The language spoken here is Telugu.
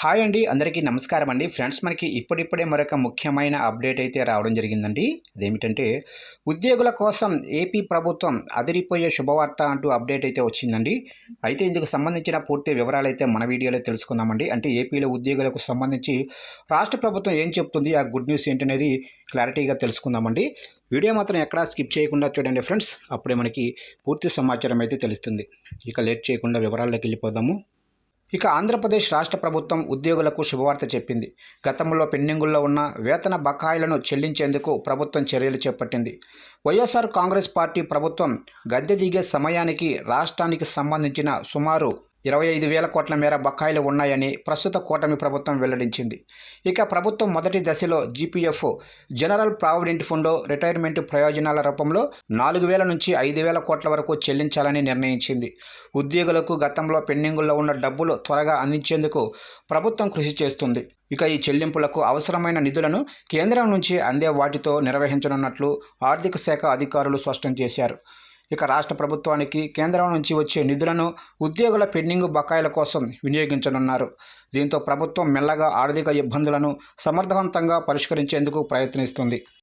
హాయ్ అండి అందరికీ నమస్కారం అండి. ఫ్రెండ్స్ మనకి ఇప్పుడిప్పుడే మరొక ముఖ్యమైన అప్డేట్ అయితే రావడం జరిగిందండి. అదేమిటంటే ఉద్యోగుల కోసం ఏపీ ప్రభుత్వం అదిరిపోయే శుభవార్త అంటూ అప్డేట్ అయితే వచ్చిందండి. అయితే ఇందుకు సంబంధించిన పూర్తి వివరాలు అయితే మన వీడియోలో తెలుసుకుందామండి. అంటే ఏపీలో ఉద్యోగులకు సంబంధించి రాష్ట్ర ప్రభుత్వం ఏం చెప్తుంది ఆ గుడ్ న్యూస్ ఏంటనేది క్లారిటీగా తెలుసుకుందామండి. వీడియో మాత్రం ఎక్కడా స్కిప్ చేయకుండా చూడండి ఫ్రెండ్స్. అప్పుడే మనకి పూర్తి సమాచారం అయితే తెలుస్తుంది. ఇక లేట్ చేయకుండా వివరాల్లోకి వెళ్ళిపోదాము. ఇక ఆంధ్రప్రదేశ్ రాష్ట్ర ప్రభుత్వం ఉద్యోగులకు శుభవార్త చెప్పింది. గతంలో పెండింగుల్లో ఉన్న వేతన బకాయిలను చెల్లించేందుకు ప్రభుత్వం చర్యలు చేపట్టింది. వైఎస్ఆర్ కాంగ్రెస్ పార్టీ ప్రభుత్వం గద్దె దిగే సమయానికి రాష్ట్రానికి సంబంధించిన సుమారు ఇరవై ఐదు వేల కోట్ల మేర బకాయిలు ఉన్నాయని ప్రస్తుత కూటమి ప్రభుత్వం వెల్లడించింది. ఇక ప్రభుత్వం మొదటి దశలో GPF general provident fund retirement ప్రయోజనాల రూపంలో నాలుగు వేల నుంచి ఐదు వేల కోట్ల వరకు చెల్లించాలని నిర్ణయించింది. ఉద్యోగులకు గతంలో పెండింగుల్లో ఉన్న డబ్బులు త్వరగా అందించేందుకు ప్రభుత్వం కృషి చేస్తుంది. ఇక ఈ చెల్లింపులకు అవసరమైన నిధులను కేంద్రం నుంచి అందే వాటితో నిర్వహించనున్నట్లు ఆర్థిక శాఖ అధికారులు స్పష్టం చేశారు. ఇక రాష్ట్ర ప్రభుత్వానికి కేంద్రం నుంచి వచ్చే నిధులను ఉద్యోగుల పెండింగ్ బకాయిల కోసం వినియోగించనున్నారు. దీంతో ప్రభుత్వం మెల్లగా ఆర్థిక ఇబ్బందులను సమర్థవంతంగా పరిష్కరించేందుకు ప్రయత్నిస్తుంది.